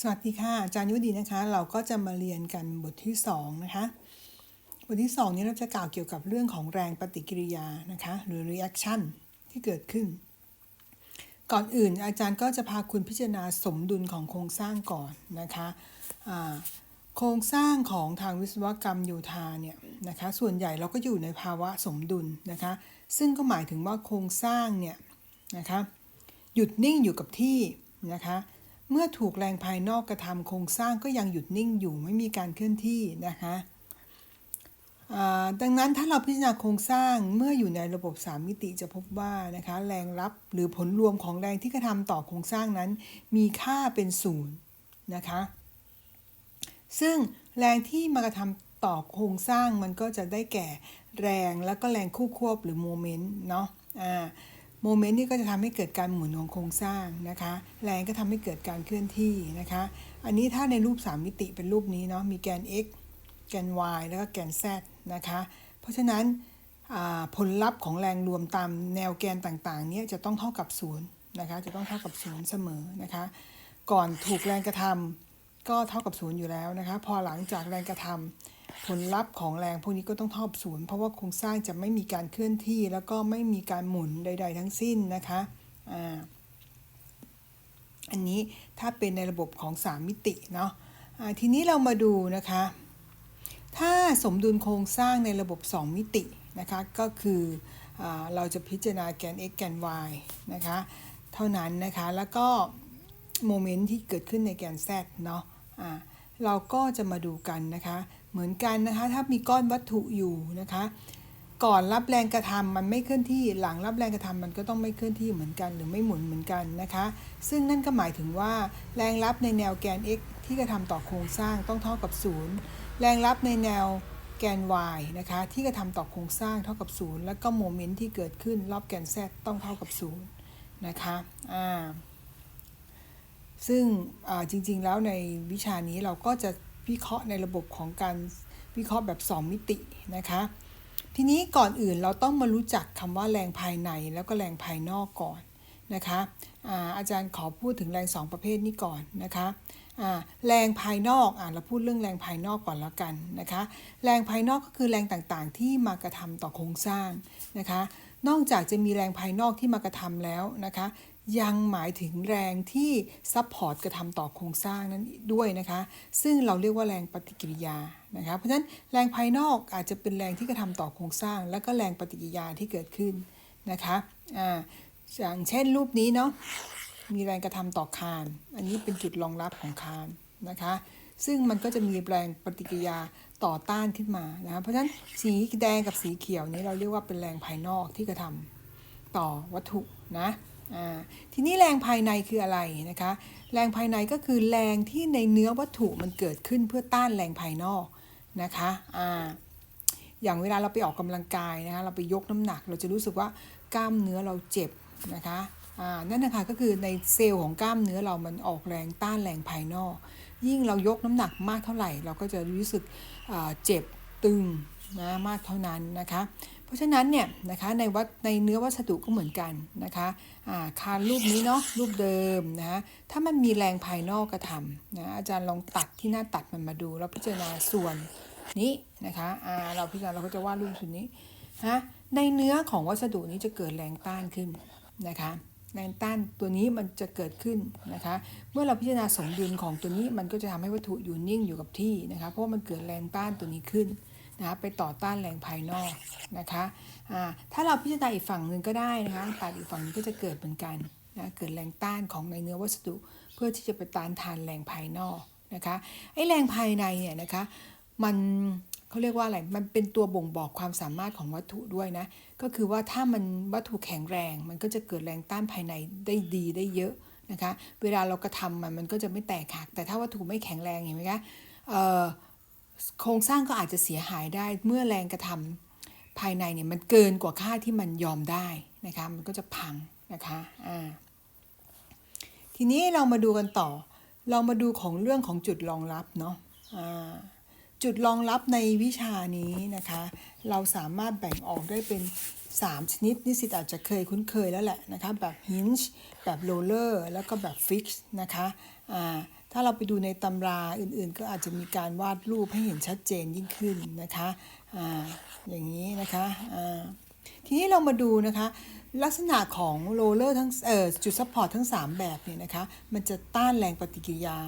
สวัสดีค่ะอาจารย์ยุดีนะคะ เราก็จะมาเรียนกันบทที่2นะคะบทที่ 2 นี้เราจะกล่าวเกี่ยวกับเรื่องของแรงปฏิกิริยานะคะ หรือ reaction ที่เกิดขึ้น ก่อนอื่นอาจารย์ก็จะพาคุณพิจารณาสมดุลของโครงสร้างก่อนนะคะอ่าโครงสร้างของทางวิศวกรรมโยธาเนี่ยนะคะส่วนใหญ่เราก็อยู่ในภาวะสมดุลนะคะ ซึ่งก็หมายถึงว่าโครงสร้างเนี่ยนะคะหยุดนิ่งอยู่กับที่นะคะ เมื่อถูกแรงภายนอกกระทำโครงสร้างก็ยังหยุดนิ่งอยู่ไม่มีการเคลื่อนที่นะคะดังนั้นถ้าเราพิจารณาโครงสร้างเมื่ออยู่ในระบบ 3 มิติจะพบว่านะคะแรงรับหรือผลรวมของแรงที่กระทำต่อโครงสร้างนั้น มีค่าเป็นศูนย์นะคะซึ่งแรงที่มากระทำต่อโครงสร้างมันก็จะได้แก่แรงแล้วก็แรงคู่ควบหรือโมเมนต์เนาะอ่า โมเมนต์นี่ก็จะทำให้เกิดการหมุนของโครงสร้างนะคะ แรงก็ทำให้เกิดการเคลื่อนที่นะคะ อันนี้ถ้าในรูป 3 มิติเป็นรูปนี้เนาะ มีแกน x แกน y แล้วก็แกน z นะคะ เพราะฉะนั้นผลลัพธ์ของแรงรวมตามแนวแกนต่างๆเนี่ยจะต้องเท่ากับศูนย์นะคะ จะต้องเท่ากับศูนย์เสมอนะคะ ก่อนถูกแรงกระทำก็เท่ากับศูนย์อยู่แล้วนะคะ พอหลังจากแรงกระทำ ผลลัพธ์ของแรงพวกนี้ก็ต้องเท่ากับศูนย์เพราะว่าโครงสร้างจะไม่มีการเคลื่อนที่ แล้วก็ไม่มีการหมุนใด ๆ ทั้งสิ้นนะคะอ่าอันนี้ถ้าเป็นในระบบของ 3 มิติเนาะอ่าทีนี้เรามาดูนะคะ ถ้าสมดุลโครงสร้างในระบบ 2 มิตินะคะก็คืออาเราจะพิจารณาแกน x แกน y นะคะเท่านั้นนะคะแล้วก็โมเมนต์ที่เกิดขึ้นในแกน z เนาะะเราก็จะมาดูกันนะคะ เหมือนกันนะคะ ถ้ามีก้อนวัตถุอยู่นะคะ ก่อนรับแรงกระทำมันไม่เคลื่อนที่ หลังรับแรงกระทำมันก็ต้องไม่เคลื่อนที่เหมือนกัน หรือไม่หมุนเหมือนกันนะคะ ซึ่งนั่นก็หมายถึงว่า แรงรับในแนวแกน x ที่กระทำต่อโครงสร้างต้องเท่ากับ 0 แรงรับในแนวแกน y นะคะ ที่กระทำต่อโครงสร้างเท่ากับ 0 แล้วก็โมเมนต์ที่เกิดขึ้นรอบแกน z ต้องเท่ากับ 0 นะคะอ่าซึ่งจริงๆแล้วในวิชานี้เราก็จะ วิเคราะห์ในระบบของการวิเคราะห์แบบ 2 มิตินะคะ ทีนี้ก่อนอื่นเราต้องมารู้จักคำว่าแรงภายในแล้วก็แรงภายนอกก่อนนะคะอาอาจารย์ขอพูดถึงแรง 2 ประเภทนี้ก่อนนะคะแรงภายนอกอเราพูดเรื่องแรงภายนอกก่อนแล้วกันนะคะ แรงภายนอกก็คือแรงต่างๆ ที่มากระทำต่อโครงสร้างนะคะ นอกจากจะมีแรงภายนอกที่มากระทำแล้วนะคะ ยังหมายถึงแรงที่ซัพพอร์ตกระทำต่อโครงสร้างนั้นด้วยนะคะ ซึ่งเราเรียกว่าแรงปฏิกิริยานะคะ เพราะฉะนั้นแรงภายนอกอาจจะเป็นแรงที่กระทำต่อโครงสร้าง แล้วก็แรงปฏิกิริยาที่เกิดขึ้นนะคะอ่าอย่างเช่นรูปนี้เนาะมีแรงกระทำต่อคาน อันนี้เป็นจุดรองรับของคานนะคะ ซึ่งมันก็จะมีแรงปฏิกิริยาต่อต้านขึ้นมานะคะเพราะฉะนั้นสีแดงกับสีเขียวนี้เราเรียกว่าเป็นแรงภายนอกที่กระทำต่อวัตถุนะ ทีนี้แรงภายในคืออะไรนะคะ แรงภายในก็คือแรงที่ในเนื้อวัตถุมันเกิดขึ้นเพื่อต้านแรงภายนอกนะคะออย่างเวลาเราไปออกกำลังกายนะคะเราไปยกน้ำหนัก เราจะรู้สึกว่ากล้ามเนื้อเราเจ็บนะคะนั่นนะคะก็คือในเซลล์ของกล้ามเนื้อเรามันออกแรงต้านแรงภายนอก ยิ่งเรายกน้ำหนักมากเท่าไหร่ เราก็จะรู้สึกเจ็บตึงนะมากเท่านั้นนะคะ ราะฉะนั้นเนี่ยนะคะในวัดในเนื้อวัสดุก็เหมือนกันนะคะคานรูปนี้เนาะรูปเดิมนะถ้ามันมีแรงภายนอกกระทำนะอาจารย์ลองตัดที่หน้าตัดมันมาดูแล้วพิจารณาส่วนนี้นะคะเราพิจารณาเราก็จะวาดรูปส่วนนี้ฮะในเนื้อของวัสดุนี้จะเกิดแรงต้านขึ้นนะคะแรงต้านตัวนี้มันจะเกิดขึ้นนะคะ เมื่อเราพิจารณาสมดุลของตัวนี้มันก็จะทำให้วัตถุอยู่นิ่งอยู่กับที่นะคะ เพราะมันเกิดแรงต้านตัวนี้ขึ้น นะคะไปต่อต้านแรงภายนอกนะคะะถ้าเราพิจารณาอีกฝั่งหนึ่งก็ได้นะคะตัดอีกฝั่งนึงก็จะเกิดเหมือนกันนะเกิดแรงต้านของในเนื้อวัสดุ เพื่อที่จะไปต้านทานแรงภายนอกนะคะไอ้แรงภายในเนี่ยนะคะมันเขาเรียกว่าอะไร มันเป็นตัวบ่งบอกความสามารถของวัตถุด้วยนะ ก็คือว่าถ้ามันวัตถุแข็งแรง มันก็จะเกิดแรงต้านภายในได้ดีได้เยอะนะคะ เวลาเรากระทำมันมันก็จะไม่แตกหัก แต่ถ้าวัตถุไม่แข็งแรงเห็นไหมคะ เออ โครงสร้างก็อาจจะเสียหายได้เมื่อแรงกระทำภายในเนี่ยมันเกินกว่าค่าที่มันยอมได้นะคะมันก็จะพังนะคะอ่าทีนี้เรามาดูกันต่อ เรามาดูของเรื่องของจุดรองรับเนาะอ่าจุดรองรับในวิชานี้นะคะ เราสามารถแบ่งออกได้เป็น 3 ชนิดนิสิตอาจจะเคยคุ้นเคยแล้วแหละนะคะ แบบ hinge แบบ roller แล้วก็แบบ fix นะคะถ้ ถ้าเราไปดูในตำราอื่นๆ ก็อาจจะมีการวาดรูปให้เห็นชัดเจนยิ่งขึ้นนะคะอ่าอย่างนี้นะคะอ่าทีนี้เรามาดูนะคะลักษณะของโรลเลอร์ทั้งเอ่อจุดซัพพอร์ตทั้ง 3 แบบเนี่ยนะคะมันจะต้านแรงปฏิกิริยา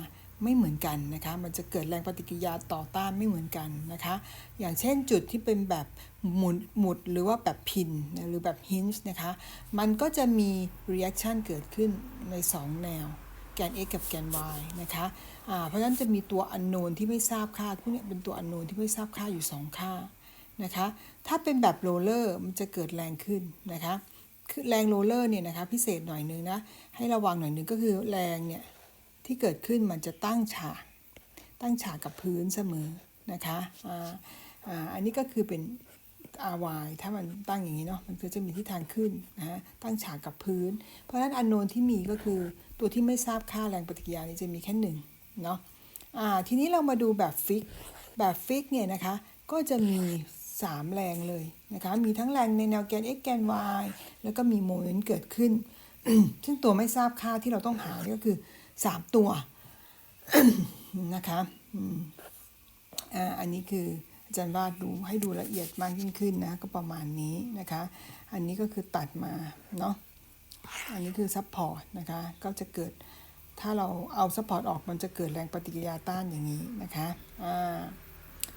ไม่เหมือนกันนะคะมันจะเกิดแรงปฏิกิริยาต่อต้านไม่เหมือนกันนะคะอย่างเช่นจุดที่เป็นแบบหมุนหมุดหรือว่าแบบพินหรือแบบฮินส์นะคะมันก็จะมี reaction เกิดขึ้นใน 2 แนว แกน x กับแกน y นะคะเพราะฉะนั้นจะมีตัวอันโนนที่ไม่ทราบค่าพวกเนี้ยเป็นตัวอันโนนที่ไม่ทราบค่าอยู่ 2 ค่านะคะ ถ้าเป็นแบบโรลเลอร์มันจะเกิดแรงขึ้นนะคะคือแรงโรลเลอร์เนี่ยนะคะพิเศษหน่อยนึงนะให้ระวังหน่อยนึงก็คือแรงเนี่ยที่เกิดขึ้นมันจะตั้งฉากตั้งฉากกับพื้นเสมอนะคะอ่าอ่าอันนี้ก็คือเป็น ry ถ้ามันตั้งอย่างนี้เนาะมันก็จะมีทิศทางขึ้นนะฮะตั้งฉากกับพื้น เพราะฉะนั้นอันโนนที่มีก็คือตัวที่ไม่ทราบค่าแรงปฏิกิริยานี้จะมีแค่หนึ่งเนาะอ่าทีนี้เรามาดูแบบฟิกแบบฟิกเนี่ยนะคะก็จะมี 3 แรงเลยนะคะมีทั้งแรงในแนวแกน x แกน y แล้วก็มีโมเมนต์เกิดขึ้น ซึ่งตัวไม่ทราบค่าที่เราต้องหาเนี่ยก็คือ 3 ตัวนะคะอ่าอันนี้คือ อาจารย์วาดดูให้ดูละเอียดมากยิ่งขึ้นนะ ก็ประมาณนี้นะคะ อันนี้ก็คือตัดมาเนาะอันนี้คือซัพพอร์ตนะคะ ก็จะเกิดถ้าเราเอาซัพพอร์ตออกมันจะเกิดแรงปฏิกิริยาต้านอย่างนี้นะคะอ่า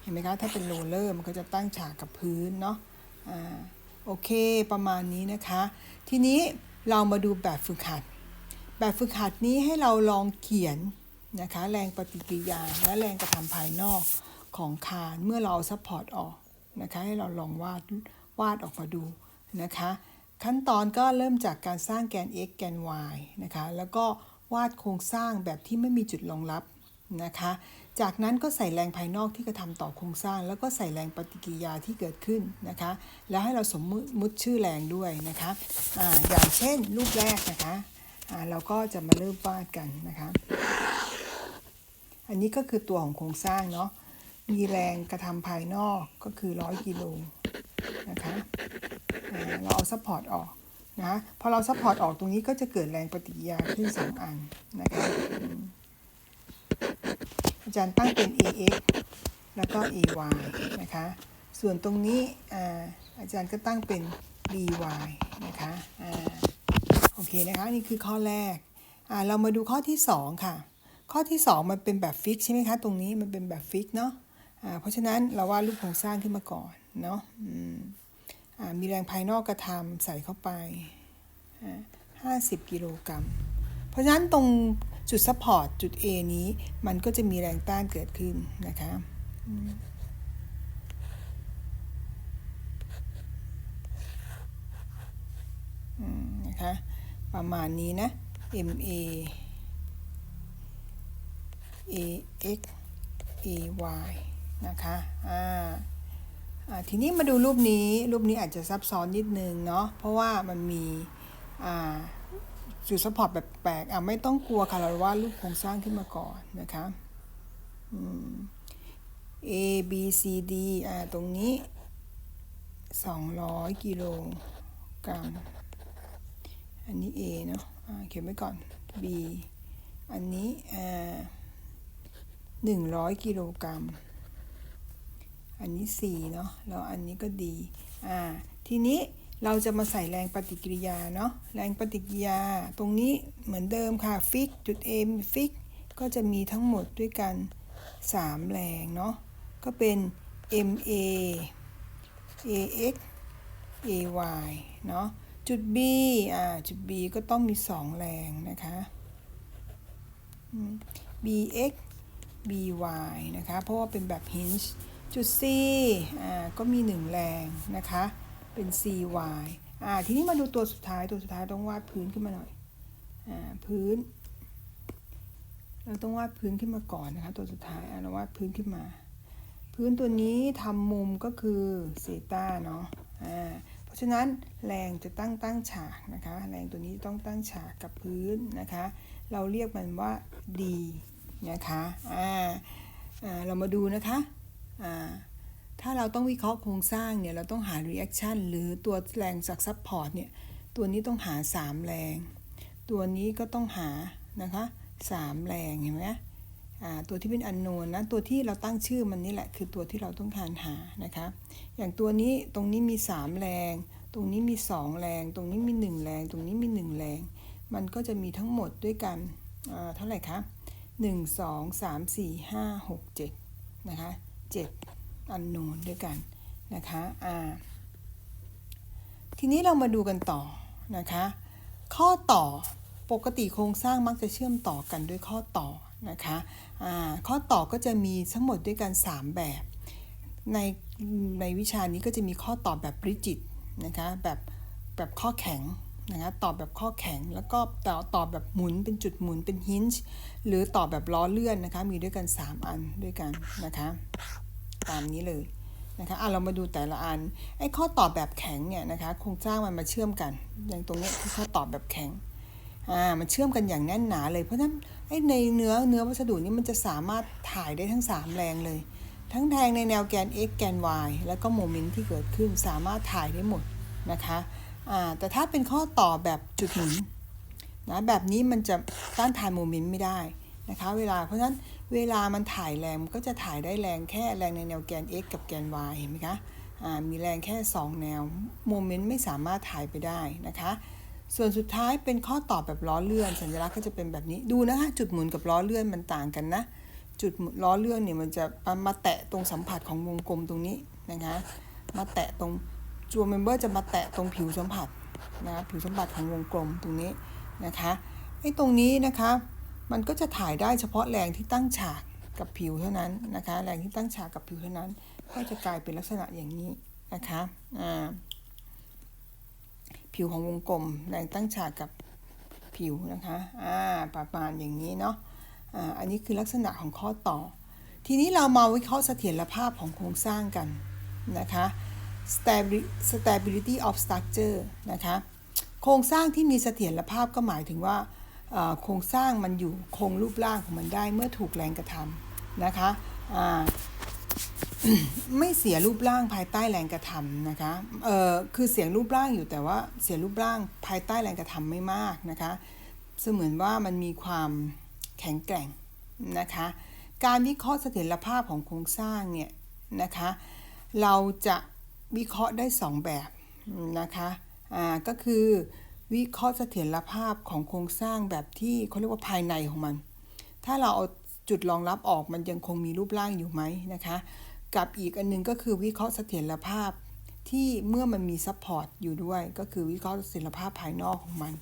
เห็นไหมคะ ถ้าเป็นโรลเลอร์มันก็จะตั้งฉากกับพื้นเนาะอ่าโอเคประมาณนี้นะคะ ทีนี้เรามาดูแบบฝึกหัด แบบฝึกหัดนี้ให้เราลองเขียนนะคะ แรงปฏิกิริยาและแรงกระทำภายนอก ของคานเมื่อเราซัพพอร์ตออกนะคะให้เราลองวาดวาดออกมาดูนะคะ ขั้นตอนก็เริ่มจากการสร้างแกน x แกน y นะคะแล้วก็วาดโครงสร้างแบบที่ไม่มีจุดรองรับนะคะ จากนั้นก็ใส่แรงภายนอกที่กระทำต่อโครงสร้าง แล้วก็ใส่แรงปฏิกิริยาที่เกิดขึ้นนะคะ แล้วให้เราสมมุติชื่อแรงด้วยนะคะอ่าอย่างเช่นรูปแรกนะคะเราก็จะมาเริ่มวาดกันนะคะ อันนี้ก็คือตัวของโครงสร้างเนาะ มีแรงกระทำภายนอกก็คือ 100 กิโลนะคะเราเอาซัพพอร์ตออกนะพอเราซัพพอร์ตออกตรงนี้ก็จะเกิดแรงปฏิกิริยาขึ้น 2 อันนะคะอาจารย์ตั้งเป็น ax แล้วก็ ay นะคะส่วนตรงนี้อาอาจารย์ก็ตั้งเป็น by นะคะอโอเคนะคะนี่คือข้อแรกเรามาดูข้อที่ 2 ค่ะ ข้อที่ 2 มันเป็นแบบฟิกใช่ไหมคะ ตรงนี้มันเป็นแบบฟิกเนาะ เพราะฉะนั้นเราวาดรูปโครงสร้างขึ้นมาก่อนเนาะอืมอ่ามีแรงภายนอกกระทำใส่เข้าไปอ่า50 กิโลกรัม เพราะฉะนั้นตรงจุดซัพพอร์ตจุด A นี้มันก็จะมีแรงต้านเกิดขึ้นนะคะนะคะประมาณนี้นะ MA ax ay นะคะอ่าทีนี้มาดูรูปนี้รูปนี้อาจจะซับซ้อนนิดนึงเนาะเพราะว่ามันมีจุดซัพพอร์ตแบบแปลกอะไม่ต้องกลัวค่ะเราวาดรูปโครงสร้างขึ้นมาก่อนนะคะอืม A B C D อ่าตรงนี้ 200 กิโลกรัม อันนี้ A เนาะอ่าเขียนไว้ก่อน B อันนี้อ่าหนึ่งร้อยกิโลกรัม อันนี้สีเนาะแล้วอันนี้ก็ดีอ่าทีนี้เราจะมาใส่แรงปฏิกิริยาเนาะแรงปฏิกิริยา ตรงนี้เหมือนเดิมค่ะฟิกจุด A ฟิกก็จะมีทั้งหมดด้วยกัน 3 แรงเนาะก็เป็น MA AX AY เนาะจุด B อ่าจุด B ก็ต้องมี 2 แรงนะคะอืม BX by นะคะ เพราะว่าเป็นแบบ hinge จุด c อ่าก็มี 1 แรงนะคะ เป็น cy อ่าทีนี้มาดูตัวสุดท้ายตัวสุดท้ายต้องวาดพื้นขึ้นมาหน่อยอ่าพื้น เราต้องวาดพื้นขึ้นมาก่อนนะคะ ตัวสุดท้ายอ่าเราวาดพื้นขึ้นมา พื้นตัวนี้ทำมุมก็คือเซตาเนาะอ่าเพราะฉะนั้นแรงจะตั้งตั้งฉากนะคะ แรงตัวนี้ต้องตั้งฉากกับพื้นนะคะ เราเรียกมันว่า d นะคะอ่าอ่าเรามาดูนะคะ ถ้าเราต้องวิเคราะห์โครงสร้างเนี่ยเราต้องหา reaction หรือตัวแรงจาก support เนี่ยตัวนี้ต้องหา 3 แรง ตัวนี้ก็ต้องหานะคะ3แรงเห็นไหมอ่าตัวที่เป็นอันโนนนะตัวที่เราตั้งชื่อมันนี่แหละคือตัวที่เราต้องการหานะคะอย่างตัวนี้ตรงนี้มี 3 แรง ตรงนี้มี 2 แรง ตรงนี้มี 1 แรง ตรงนี้มี 1 แรง มันก็จะมีทั้งหมดด้วยกันเท่าไหร่คะ1 2 3 4 5 6 7นะคะ 7อันโนนด้วยกันนะคะอ่าทีนี้เรามาดูกันต่อนะคะข้อต่อปกติโครงสร้างมักจะเชื่อมต่อกันด้วยข้อต่อนะคะอ่าข้อต่อก็จะมีทั้งหมดด้วยกัน 3 แบบ ในในวิชานี้ก็จะมีข้อต่อแบบริจิตนะคะแบบแบบข้อแข็ง นะคะตอบแบบข้อแข็ง แล้วก็ตอตอบแบบหมุนเป็นจุดหมุนเป็นฮินช์หรือตอบแบบล้อเลื่อนนะคะ มีด้วยกัน 3 อันด้วยกันนะคะ ตามนี้เลยนะคะอะเรามาดูแต่ละอัน ไอ้ข้อตอบแบบแข็งเนี่ยนะคะ โครงสร้างมันมาเชื่อมกัน อย่างตรงเนี้ยคือข้อตอบแบบแข็ง อ่า มันเชื่อมกันอย่างแน่นหนาเลย เพราะฉะนั้นไอ้ในเนื้อเนื้อวัสดุนี้มันจะสามารถถ่ายได้ทั้ง 3 แรงเลย ทั้งแทงในแนวแกน x แกน y แล้วก็โมเมนต์ที่เกิดขึ้นสามารถถ่ายได้หมดนะคะ แต่ถ้าเป็นข้อต่อแบบจุดหมุนนะแบบนี้มันจะต้านทานโมเมนต์ไม่ได้นะคะเวลาเพราะฉะนั้นเวลามันถ่ายแรงมันก็จะถ่ายได้แรงแค่แรงในแนวแกน x กับแกน y เห็นไหมคะมีแรงแค่ 2 แนวโมเมนต์ไม่สามารถถ่ายไปได้นะคะส่วนสุดท้ายเป็นข้อตอบแบบล้อเลื่อน สัญลักษณ์ก็จะเป็นแบบนี้ดูนะคะจุดหมุนกับล้อเลื่อนมันต่างกันนะจุดล้อเลื่อนเนี่ยมันจะมาแตะตรงสัมผัสของวงกลมตรงนี้นะคะมาแตะตรง จัวเมมเบอร์จะมาแตะตรงผิวสัมผัสนะผิวสัมผัสของวงกลมตรงนี้นะคะไอ้ตรงนี้นะคะมันก็จะถ่ายได้เฉพาะแรงที่ตั้งฉากกับผิวเท่านั้นนะคะแรงที่ตั้งฉากกับผิวเท่านั้น ก็จะกลายเป็นลักษณะอย่างนี้นะคะอ่าผิวของวงกลมแรงตั้งฉากกับผิวนะคะอ่าประมาณอย่างนี้เนาะอ่าอันนี้คือลักษณะของข้อต่อ ทีนี้เรามาวิเคราะห์เสถียรภาพของโครงสร้างกันนะคะ stability of structure นะคะ โครงสร้างที่มีเสถียรภาพก็หมายถึงว่าโครงสร้างมันอยู่คงรูปร่างของมันได้เมื่อถูกแรงกระทำนะคะไม่เสียรูปร่างภายใต้แรงกระทำนะคะเออคือเสียรูปร่างอยู่แต่ว่าเสียรูปร่างภายใต้แรงกระทำไม่มากนะคะ เสมือนว่ามันมีความแข็งแกร่งนะคะ การวิเคราะห์เสถียรภาพของโครงสร้างเนี่ยนะคะ เราจะ วิเคราะห์ได้ 2 แบบนะคะอ่าก็คือวิเคราะห์เสถียรภาพของโครงสร้างแบบที่เขาเรียกว่าภายในของมัน ถ้าเราเอาจุดรองรับออกมันยังคงมีรูปร่างอยู่ไหมนะคะ กับอีกอันนึงก็คือวิเคราะห์เสถียรภาพที่เมื่อมันมีซัพพอร์ตอยู่ด้วย ก็คือวิเคราะห์เสถียรภาพภายนอกของมัน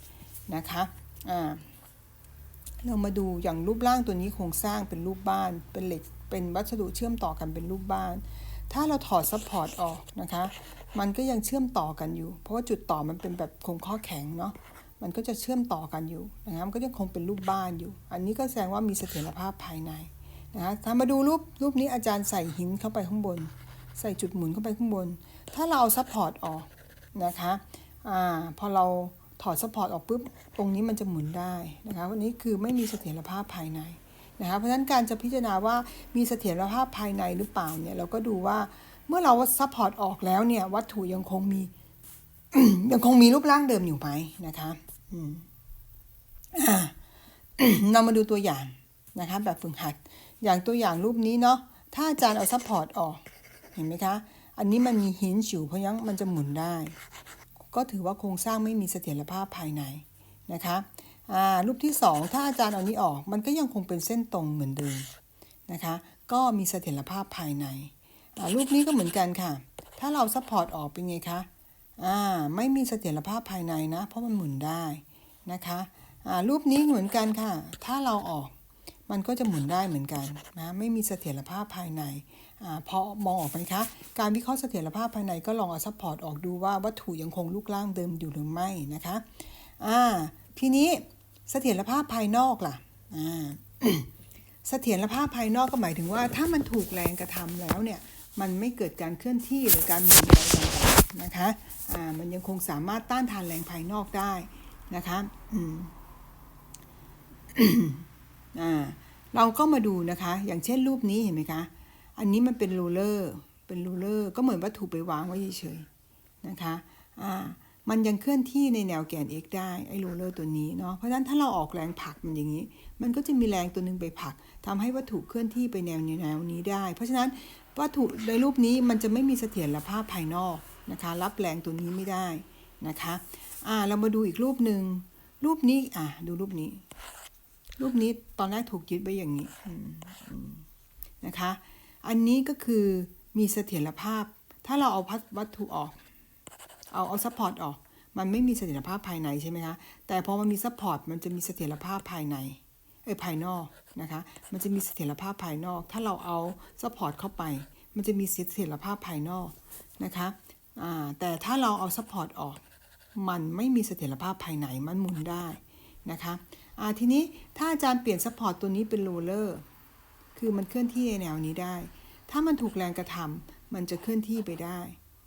นะคะอ่าเรามาดูอย่างรูปร่างตัวนี้โครงสร้างเป็นรูปบ้าน เป็นเหล็กเป็นวัสดุเชื่อมต่อกันเป็นรูปบ้าน ถ้าเราถอดซัพพอร์ตออกนะคะ มันก็ยังเชื่อมต่อกันอยู่ เพราะว่าจุดต่อมันเป็นแบบโครงข้อแข็งเนาะ มันก็จะเชื่อมต่อกันอยู่นะครับมันก็ยังคงเป็นรูปบ้านอยู่ อันนี้ก็แสดงว่ามีเสถียรภาพภายในนะคะถ้ามาดูรูปรูปนี้อาจารย์ใส่หินเข้าไปข้างบน ใส่จุดหมุนเข้าไปข้างบน ถ้าเราเอาซัพพอร์ตออกนะคะอ่าพอเราถอดซัพพอร์ตออกปุ๊บ ตรงนี้มันจะหมุนได้นะคะวันนี้คือไม่มีเสถียรภาพภายใน นะคะเพราะฉะนั้นการจะพิจารณาว่ามีเสถียรภาพภายในหรือเปล่าเนี่ยเราก็ดูว่าเมื่อเราซัพพอร์ตออกแล้วเนี่ยวัตถุยังคงมียังคงมีรูปร่างเดิมอยู่ไหมนะคะอืมอ่าเรามาดูตัวอย่างนะคะแบบฝึกหัด อย่างตัวอย่างรูปนี้เนาะถ้าอาจารย์เอาซัพพอร์ตออกเห็นไหมคะ อันนี้มันมีหินอยู่เพราะงั้นมันจะหมุนได้ ก็ถือว่าโครงสร้างไม่มีเสถียรภาพภายในนะคะ อ่ารูปที่ 2 ถ้าอาจารย์เอานี้ออก มันก็ยังคงเป็นเส้นตรงเหมือนเดิมนะคะ ก็มีเสถียรภาพภายในอ่ารูปนี้ก็เหมือนกันค่ะ ถ้าเราซัพพอร์ตออกเป็นไงคะอ่าไม่มีเสถียรภาพภายในนะ เพราะมันหมุนได้นะคะอ่ารูปนี้เหมือนกันค่ะ ถ้าเราออกมันก็จะหมุนได้เหมือนกันนะไม่มีเสถียรภาพภายในอพอมองออกไหมคะ การวิเคราะห์เสถียรภาพภายในก็ลองเอาซัพพอร์ตออกดูว่าวัตถุยังคงรูปร่างเดิมอยู่หรือไม่นะคะอ่าทีนี้ เสถียรภาพภายนอกล่ะอ่าเสถียรภาพภายนอกก็หมายถึงว่า ถ้ามันถูกแรงกระทำแล้วเนี่ยมันไม่เกิดการเคลื่อนที่หรือการหมุนอะไรต่างๆนะคะอ่ามันยังคงสามารถต้านทานแรงภายนอกได้นะคะอืมอ่าเราก็มาดูนะคะ อย่างเช่นรูปนี้เห็นไหมคะ อันนี้มันเป็นรูเลอร์ เป็นรูเลอร์ ก็เหมือนวัตถุไปวางไว้เฉยๆนะคะ อ่า มันยังเคลื่อนที่ในแนวแกน x ได้ไอ้โรลเลอร์ตัวนี้เนาะเพราะฉะนั้นถ้าเราออกแรงผลักมันอย่างนี้ มันก็จะมีแรงตัวหนึ่งไปผลักทำให้วัตถุเคลื่อนที่ไปแนวแนวนี้ได้ เพราะฉะนั้นวัตถุในรูปนี้มันจะไม่มีเสถียรภาพภายนอกนะคะรับแรงตัวนี้ไม่ได้นะคะอ่าเรามาดูอีกรูปหนึ่งรูปนี้อะดูรูปนี้ รูปนี้ตอนแรกถูกยึดไว้อย่างนี้นะคะ อันนี้ก็คือมีเสถียรภาพ ถ้าเราเอาพัดวัตถุออก เอาเอาซัพพอร์ตออก มันไม่มีเสถียรภาพภายในใช่ไหมคะแต่พอมันมีซัพพอร์ตมันจะมีเสถียรภาพภายในเอ้ยภายนอกนะคะ มันจะมีเสถียรภาพภายนอก ถ้าเราเอาซัพพอร์ตเข้าไป มันจะมีเสถียรภาพภายนอกนะคะอ่าแต่ถ้าเราเอาซัพพอร์ตออก มันไม่มีเสถียรภาพภายในมันหมุนได้นะคะอ่าทีนี้ถ้าอาจารย์เปลี่ยนซัพพอร์ตตัวนี้เป็นโรลเลอร์คือมันเคลื่อนที่ในแนวนี้ได้ ถ้ามันถูกแรงกระทำมันจะเคลื่อนที่ไปได้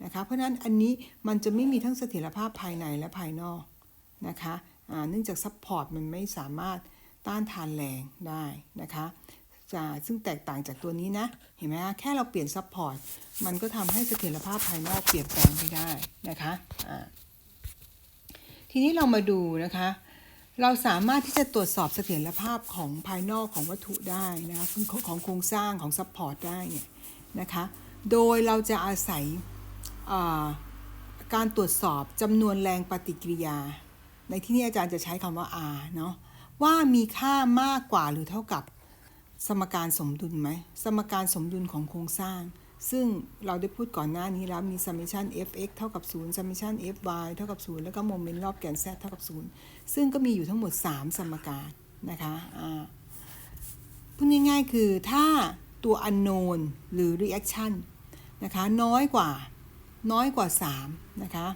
นะคะ เพราะฉะนั้นอันนี้มันจะไม่มีทั้งเสถียรภาพภายในและภายนอกนะคะเนื่องจากซัพพอร์ตมันไม่สามารถต้านทานแรงได้นะคะจะซึ่งแตกต่างจากตัวนี้นะ เห็นไหมคะแค่เราเปลี่ยนซัพพอร์ตมันก็ทำให้เสถียรภาพภายนอกเปลี่ยนแปลงไปได้นะคะอ่าทีนี้เรามาดูนะคะ เราสามารถที่จะตรวจสอบเสถียรภาพของภายนอกของวัตถุได้นะคะของของโครงสร้างของซัพพอร์ตได้เนี่ยนะคะ โดยเราจะอาศัย การตรวจสอบจำนวนแรงปฏิกิริยา ในที่นี้อาจารย์จะใช้คำว่า R เนาะว่ามีค่ามากกว่าหรือเท่ากับสมการสมดุลไหม สมการสมดุลของโครงสร้าง ซึ่งเราได้พูดก่อนหน้านี้แล้วมี summation fx เท่ากับ 0 summation fy เท่ากับ 0 แล้วก็โมเมนต์รอบแกน z เท่ากับ 0 ซึ่งก็มีอยู่ทั้งหมด 3 สมการนะคะอ่าพูดง่ายๆคือถ้าตัว unknown หรือ reaction นะคะน้อยกว่า น้อยกว่า 3 นะคะ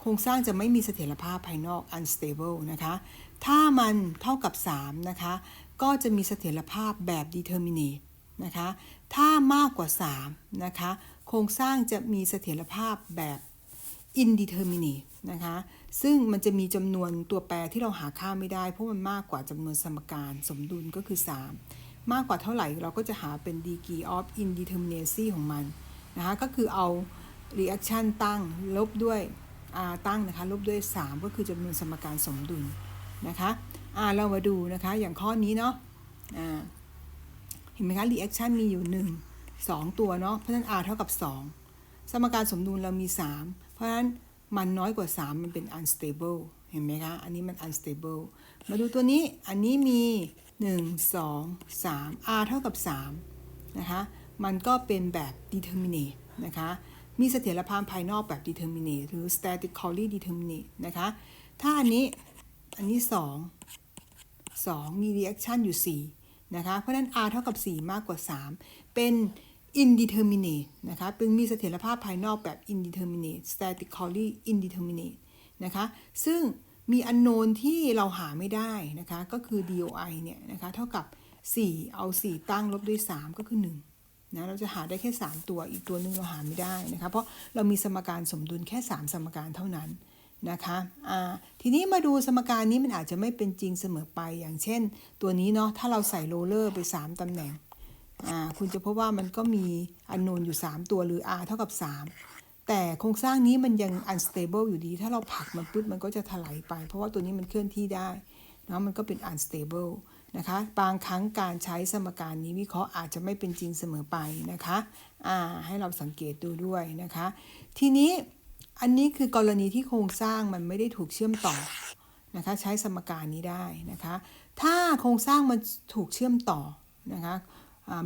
โครงสร้างจะไม่มีเสถียรภาพภายนอก unstable นะคะ ถ้ามันเท่ากับ 3 นะคะ ก็จะมีเสถียรภาพแบบ determinate นะคะ ถ้ามากกว่า 3 นะคะ โครงสร้างจะมีเสถียรภาพแบบ indeterminate นะคะ ซึ่งมันจะมีจำนวนตัวแปรที่เราหาค่าไม่ได้ เพราะมันมากกว่าจำนวนสมการสมดุลก็คือ 3 มากกว่าเท่าไหร่เราก็จะหาเป็น degree of indeterminacy ของมันนะคะ ก็คือเอา reaction ตั้งลบด้วย r ตั้งนะคะลบด้วย 3 ก็คือจำนวนสมการสมดุลนะคะอ่าเรามาดูนะคะอย่างข้อนี้เนาะอ่าเห็นไหมคะ reaction มีอยู่ 1 2 ตัวเนาะเพราะฉะนั้น r เท่ากับ 2 สมการสมดุลเรามี 3 เพราะฉะนั้นมันน้อยกว่า 3 มันเป็น unstable เห็นไหมคะ อันนี้มัน unstable มาดูตัวนี้อันนี้มี 1 2 3 r เท่ากับ3นะคะมันก็เป็นแบบ determinate นะคะ มีเสถียรภาพภายนอกแบบ determinate หรือ statically determinate นะคะ ถ้าอันนี้ อันนี้ 2 2 มี reaction อยู่ 4 นะคะ เพราะนั้น r เท่ากับ 4 มากกว่า 3 เป็น indeterminate นะคะ เป็นมีเสถียรภาพภายนอกแบบ indeterminate statically indeterminate นะคะ ซึ่งมีอันโนนที่เราหาไม่ได้นะคะ ก็คือ DOI เนี่ยนะคะ เท่ากับ 4 เอา 4 ตั้งลบด้วย 3 ก็คือ 1 นะเราจะหาได้แค่ 3 ตัวอีกตัวหนึงเราหาไม่ได้นะคะเพราะเรามีสมการสมดุลแค่ 3 สมการเท่านั้นนะคะทีนี้มาดูสมการนี้มันอาจจะไม่เป็นจริงเสมอไปอย่างเช่น ตัวนี้เนาะถ้าเราใส่โรลเลอร์ไป 3 ตำแหน่งคุณจะพบว่ามันก็มีอันโนนอยู่ 3 ตัวหรือ r เท่ากับ 3 แต่โครงสร้างนี้มันยัง unstable อยู่ดี ถ้าเราผลักมันปุ๊บมันก็จะถลายไป เพราะว่าตัวนี้มันเคลื่อนที่ได้เนาะมันก็เป็น unstable นะคะ บางครั้งการใช้สมการนี้วิเคราะห์อาจจะไม่เป็นจริงเสมอไปนะคะอ่าให้เราสังเกตดูด้วยนะคะ ทีนี้อันนี้คือกรณีที่โครงสร้างมันไม่ได้ถูกเชื่อมต่อนะคะใช้สมการนี้ได้นะคะ ถ้าโครงสร้างมันถูกเชื่อมต่อนะคะ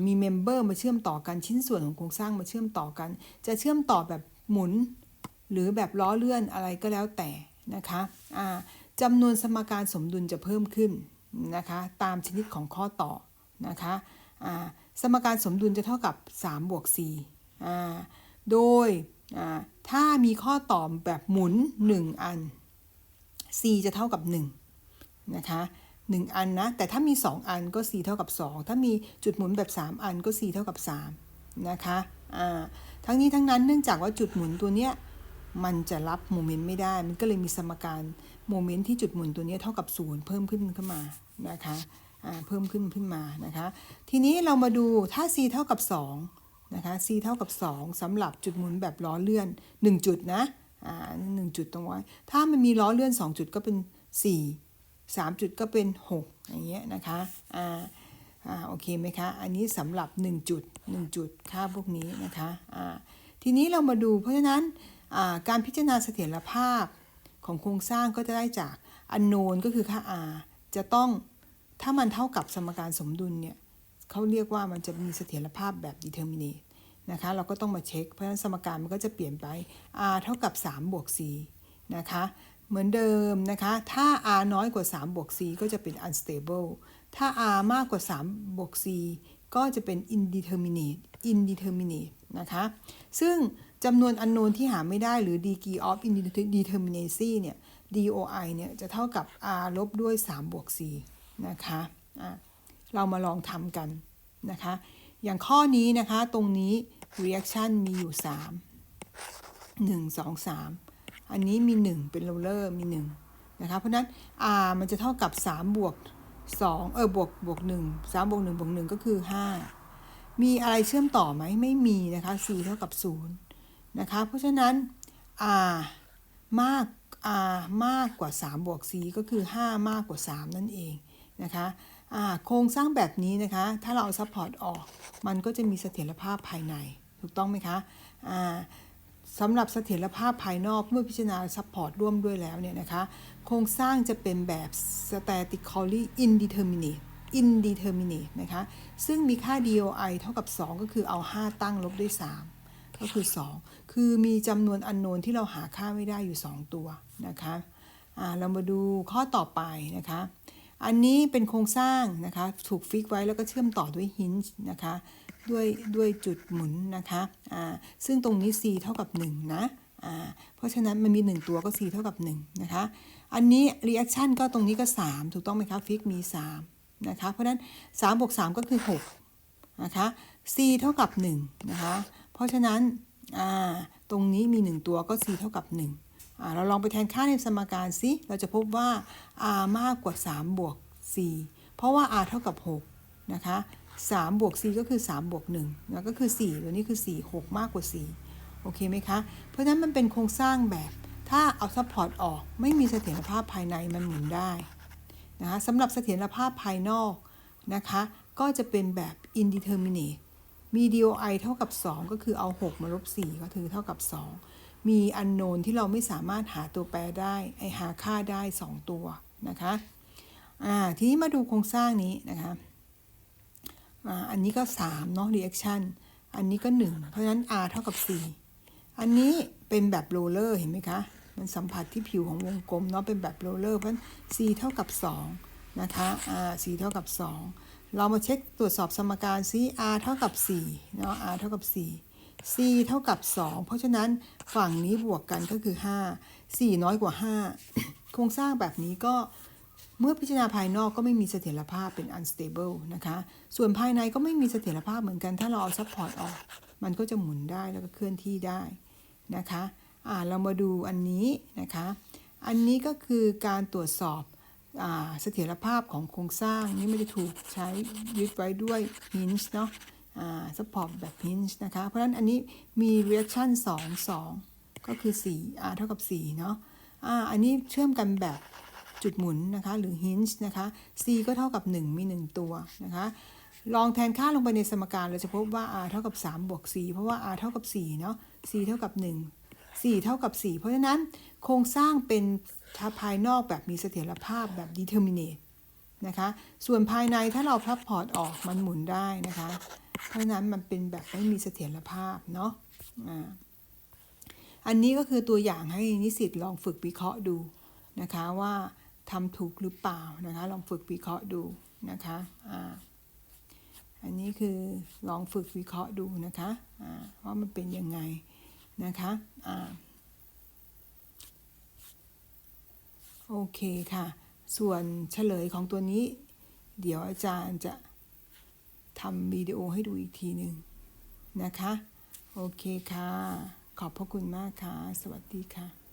มีเมมเบอร์มาเชื่อมต่อกันชิ้นส่วนของโครงสร้างมาเชื่อมต่อกัน จะเชื่อมต่อแบบหมุน หรือแบบล้อเลื่อนอะไรก็แล้วแต่นะคะจำนวนสมการสมดุลจะเพิ่มขึ้น นะคะตามชนิดของข้อต่อนะคะสมการสมดุลจะเท่ากับ 3 บวก4โดยถ้ามีข้อต่อแบบหมุน 1 อัน c จะเท่ากับ1นะคะ1อันนะ แต่ถ้ามี 2 อันก็ c เท่ากับ 2 ถ้ามีจุดหมุนแบบ 3 อันก็ c เท่ากับ3นะคะทั้งนี้ทั้งนั้นเนื่องจากว่าจุดหมุนตัวเนี้ยมันจะรับโมเมนต์ไม่ได้ มันก็เลยมีสมการ โมเมนต์ที่จุดหมุนตัวนี้เท่ากับ0เพิ่มขึ้นขึ้นมานะคะอ่าเพิ่มขึ้นขึ้นมานะคะ ทีนี้เรามาดูถ้า c เท่ากับ2นะคะ c เท่ากับ 2สำหรับจุดหมุนแบบล้อเลื่อน 1 จุดนะอ่าหนึ่งจุดตรงไว้ถ้ามันมีล้อเลื่อน 2 จุดก็เป็น 4 3 จุดก็เป็น 6 อย่างเงี้ยนะคะอ่าอ่าโอเคไหมคะ อันนี้สำหรับ 1 จุด 1 จุดค่าพวกนี้นะคะอ่าทีนี้เรามาดูเพราะฉะนั้นอ่าการพิจารณาเสถียรภาพ ของโครงสร้างก็จะได้จากอันโนนก็คือค่า r จะต้องถ้ามันเท่ากับสมการสมดุลเนี่ยเขาเรียกว่ามันจะมีเสถียรภาพแบบ determinate นะคะเราก็ต้องมาเช็ค เพราะฉะนั้นสมการมันก็จะเปลี่ยนไป r เท่ากับ 3 บวก c นะคะเหมือนเดิมนะคะ ถ้า r น้อยกว่า 3 บวก c ก็จะเป็น unstable ถ้า r มากกว่า 3 บวก c ก็จะเป็น indeterminate indeterminate นะคะ ซึ่ง จำนวนอันโนนที่หาไม่ได้หรือ degree of indeterminacy เนี่ย DOI เนี่ยจะเท่ากับ r ลบด้วย 3 บวก c นะคะะเรามาลองทำกันนะคะ อย่างข้อนี้นะคะตรงนี้ reaction มีอยู่ 3 1 2 3 อันนี้มี 1 เป็นโรลเลอร์มี 1 นะคะ เพราะนั้น r มันจะเท่ากับ 3 บวก 2 เออ บวก บวก 1 3 บวก 1 บวก 1 ก็คือ 5 มีอะไรเชื่อมต่อไหม ไม่มีนะคะ c เท่ากับ 0 นะคะเพราะฉะนั้น r มาก r มากกว่า 3 บวก c ก็คือ 5 มากกว่า 3 นั่นเองนะคะโครงสร้างแบบนี้นะคะ ถ้าเราเอาซัพพอร์ตออก มันก็จะมีเสถียรภาพภายใน ถูกต้องไหมคะสำหรับเสถียรภาพภายนอกเมื่อพิจารณาซัพพอร์ตร่วมด้วยแล้วเนี่ยนะคะ โครงสร้างจะเป็นแบบ statically indeterminate indeterminate นะคะ ซึ่งมีค่า DOI เท่ากับ 2 ก็คือเอา 5 ตั้งลบด้วย 3 ก็คือ 2 คือมีจำนวนอันโนนที่เราหาค่าไม่ได้อยู่ 2 ตัวนะคะเรามาดูข้อต่อไปนะคะ อันนี้เป็นโครงสร้างนะคะถูกฟิกไว้แล้วก็เชื่อมต่อด้วยฮินนะคะด้วยด้วยจุดหมุนนะคะอ่าซึ่งตรงนี้ c เท่ากับ 1 นะอ่าเพราะฉะนั้นมันมี 1 ตัวก็ c เท่ากับ 1 นะคะ อันนี้ reaction ก็ตรงนี้ก็ 3 ถูกต้องไหมคะฟิกมี 3 นะคะ เพราะฉะนั้น3บวก3ก็คือ 6 นะคะ c เท่ากับ 1 นะคะ เพราะฉะนั้นตรงนี้มี 1 ตัวก็ c เท่ากับ1อ่าเราลองไปแทนค่าในสมการสิเราจะพบว่า r มากกว่า 3 บวก c เพราะว่า r เท่ากับ 6 นะคะ3บวก c ก็คือ 3 บวก1แล้วก็คือ 4 ตัวนี้คือ 4 6 มากกว่า 4 โอเคไหมคะ เพราะฉะนั้นมันเป็นโครงสร้างแบบ ถ้าเอาซัพพอร์ตออก ไม่มีเสถียรภาพภายในมันหมุนได้นะคะสำหรับเสถียรภาพภายนอกนะคะ ก็จะเป็นแบบ indeterminate มี DOI เท่ากับ 2 ก็คือเอา 6 มาลบ 4 ก็คือเท่ากับ 2 มีอันโนนที่เราไม่สามารถหาตัวแปรได้ไอหาค่าได้ 2 ตัวนะคะอ่าทีนี้มาดูโครงสร้างนี้นะคะอันนี้ก็3เนาะ reaction อันนี้ก็ 1 เพราะฉะนั้น r เท่ากับ 4 อันนี้เป็นแบบโรลเลอร์เห็นไหมคะมันสัมผัสที่ผิวของวงกลมเนาะเป็นแบบโรลเลอร์เพราะฉะนั้น c เท่ากับ2นะคะ r c เท่ากับ2 เรามาเช็คตรวจสอบสมการซิ r เท่ากับ4เนาะ r เท่ากับ4 c เท่ากับ 2 เพราะฉะนั้นฝั่งนี้บวกกันก็คือ 5 4 น้อยกว่า 5 โครงสร้างแบบนี้ก็เมื่อพิจารณาภายนอกก็ไม่มีเสถียรภาพเป็น unstable นะคะ ส่วนภายในก็ไม่มีเสถียรภาพเหมือนกัน ถ้าเราเอาซัพพอร์ตออก มันก็จะหมุนได้แล้วก็เคลื่อนที่ได้นะคะ อ่าเรามาดูอันนี้นะคะ อันนี้ก็คือการตรวจสอบ เสถียรภาพของโครงสร้างนี่ไม่ได้ถูกใช้ยึดไว้ด้วย hinge เนาะซัพพอร์ตแบบ hinge นะคะ เพราะฉะนั้นอันนี้มี reaction 2 2 ก็คือ4 r เท่ากับ4เนาะอันนี้เชื่อมกันแบบจุดหมุนนะคะหรือ hinge นะคะ c ก็เท่ากับ 1 มี 1 ตัวนะคะลองแทนค่าลงไปในสมการเราจะพบว่า r เท่ากับ 3 บวก c เพราะว่า r เท่ากับ4เนาะ c เท่ากับ 1 4 เท่ากับ 4 เพราะฉะนั้นโครงสร้างเป็นภายนอกแบบมีเสถียรภาพแบบ determinate นะคะ ส่วนภายในถ้าเราพับพอร์ตออกมันหมุนได้นะคะ เพราะฉะนั้นมันเป็นแบบไม่มีเสถียรภาพเนาะอันนี้ก็คือตัวอย่างให้นิสิตลองฝึกวิเคราะห์ดูนะคะว่าทำถูกหรือเปล่านะคะ ลองฝึกวิเคราะห์ดูนะคะอ่าอันนี้คือลองฝึกวิเคราะห์ดูนะคะว่ามันเป็นยังไง นะคะอ่าโอเคค่ะ ส่วนเฉลยของตัวนี้ เดี๋ยวอาจารย์จะทำวิดีโอให้ดูอีกทีหนึ่งนะคะ โอเคค่ะ ขอบพระคุณมากค่ะ สวัสดีค่ะ